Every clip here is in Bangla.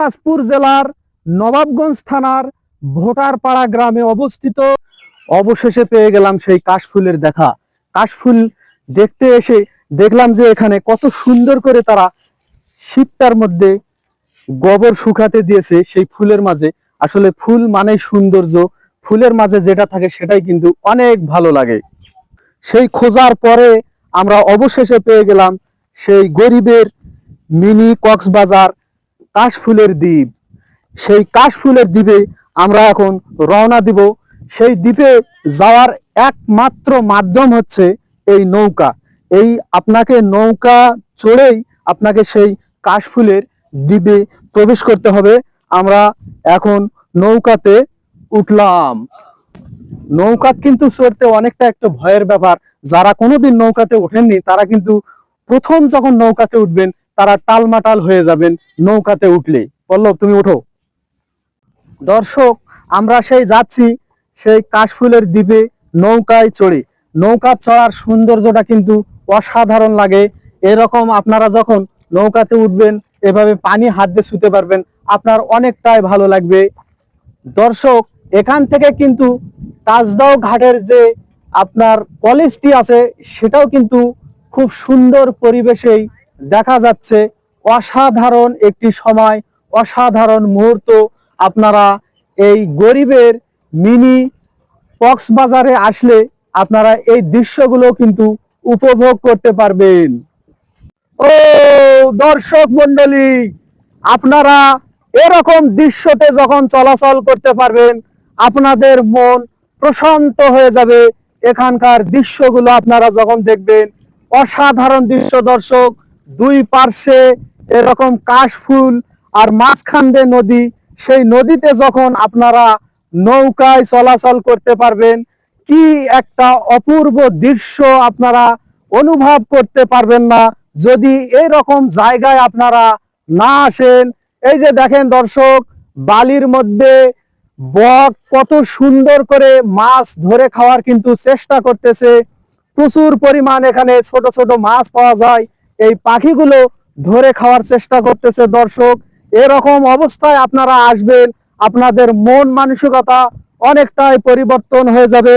দিনাজপুর জেলার নবাবগঞ্জ থানার ভোটারপাড়া গ্রামে অবস্থিত। অবশেষে পেয়ে গেলাম সেই কাশফুলের দেখা। কাশফুল দেখতে এসে দেখলাম যে এখানে কত সুন্দর করে তারা শীতটার মধ্যে গোবর শুকাতে দিয়েছে সেই ফুলের মাঝে। আসলে ফুল মানে সৌন্দর্য। ফুলের মাঝে যেটা থাকে সেটাই কিন্তু অনেক ভালো লাগে। সেই খোঁজার পরে আমরা অবশেষে পেয়ে গেলাম সেই গরিবের মিনি কক্সবাজার কাশফুলের দ্বীপ। সেই কাশফুলের দ্বীপে আমরা এখন রওনা দিব। সেই দ্বীপে যাওয়ার একমাত্র মাধ্যম হচ্ছে এই নৌকা। এই আপনাকে নৌকা চড়েই আপনাকে সেই কাশফুলের দ্বীপে প্রবেশ করতে হবে। আমরা এখন নৌকাতে উঠলাম। নৌকা কিন্তু চড়তে অনেকটা একটা ভয়ের ব্যাপার। যারা কোনোদিন নৌকাতে ওঠেননি, তারা কিন্তু প্রথম যখন নৌকাতে উঠবেন তারা টালমাটাল হয়ে যাবেন নৌকাতে উঠলে। পল্লব, তুমি উঠো দর্শক, আমরা সেই যাচ্ছি, সেই কাশফুলের দ্বীপে নৌকায় চড়ে। নৌকা চড়ার সৌন্দর্যটা কিন্তু অসাধারণ লাগে। এরকম আপনারা যখন নৌকাতে উঠবেন, এভাবে পানি হাত দিয়ে ছুতে পারবেন, আপনার অনেকটাই ভালো লাগবে। দর্শক, এখান থেকে কিন্তু তাজদাও ঘাটের যে আপনার কলেজটি আছে, সেটাও কিন্তু খুব সুন্দর পরিবেশেই দেখা যাচ্ছে অসাধারণ একটি সময়, অসাধারণ মুহূর্ত। আপনারা এই গরিবের মিনি কক্সবাজারে আসলে আপনারা এই দৃশ্যগুলো কিন্তু উপভোগ করতে পারবেন। ও দর্শক মন্ডলী আপনারা এরকম দৃশ্যতে যখন চলাচল করতে পারবেন, আপনাদের মন প্রশান্ত হয়ে যাবে। এখানকার দৃশ্যগুলো আপনারা যখন দেখবেন, অসাধারণ দৃশ্য দর্শক। দুই পার্শ্বে এরকম কাশফুল আর মাঝখান নদী, সেই নদীতে যখন আপনারা নৌকায় চলাচল করতে পারবেন, কি একটা অপূর্ব দৃশ্য আপনারা অনুভব করতে পারবেন না। যদি এই রকম জায়গায় আপনারা না আসেন, এই যে দেখেন দর্শক, বালির মধ্যে বক কত সুন্দর করে মাছ ধরে খাওয়ার কিন্তু চেষ্টা করতেছে। প্রচুর পরিমাণ এখানে ছোট ছোট মাছ পাওয়া যায়। এই পাখিগুলো ধরে খাওয়ার চেষ্টা করতেছে দর্শক। এরকম অবস্থায় আপনারা আসবেন, আপনাদের মন মানসিকতা অনেকটাই পরিবর্তন হয়ে যাবে।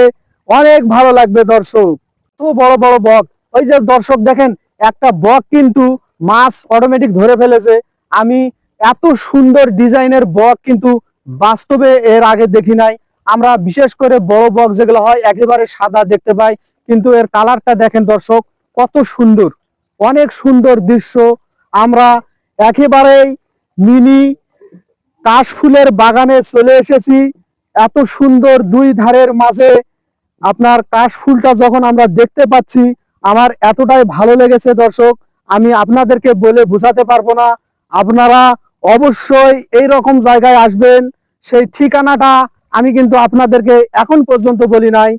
অনেক ভালো লাগবে দর্শক। তো বড় বড় বক। ওই যে দর্শক দেখেন, একটা বক কিন্তু মাছ অটোমেটিক ধরে ফেলেছে। আমি এত সুন্দর ডিজাইনের বক কিন্তু বাস্তবে এর আগে দেখি নাই। আমরা বিশেষ করে বড় বক যেগুলো হয়, একেবারে সাদা দেখতে পাই। কিন্তু এর কালারটা দেখেন দর্শক, কত সুন্দর। অনেক সুন্দর দৃশ্য। আমরা একেবারেই মিনি কাশফুলের বাগানে চলে এসেছি। এত সুন্দর দুই ধারের মাঝে আপনার কাশফুলটা যখন আমরা দেখতে পাচ্ছি, আমার এতটাই ভালো লেগেছে দর্শক। আমি আপনাদেরকে বলে বোঝাতে পারব না। আপনারা অবশ্যই এই রকম জায়গায় আসবেন। সেই ঠিকানাটা আমি কিন্তু আপনাদেরকে এখন পর্যন্ত বলি নাই।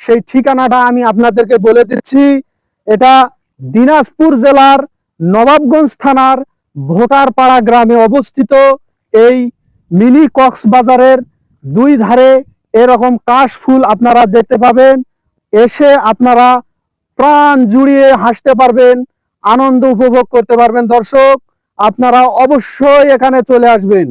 সেই ঠিকানাটা আমি আপনাদেরকে বলে দিচ্ছি। এটা দিনাজপুর জেলার নবাবগঞ্জ থানার ভোটারপাড়া গ্রামে অবস্থিত এই মিনি কক্সবাজারের দুই ধারে এরকম কাশ ফুল আপনারা দেখতে পাবেন। এসে আপনারা প্রাণ জুড়িয়ে হাসতে পারবেন, আনন্দ উপভোগ করতে পারবেন। দর্শক, আপনারা অবশ্যই এখানে চলে আসবেন।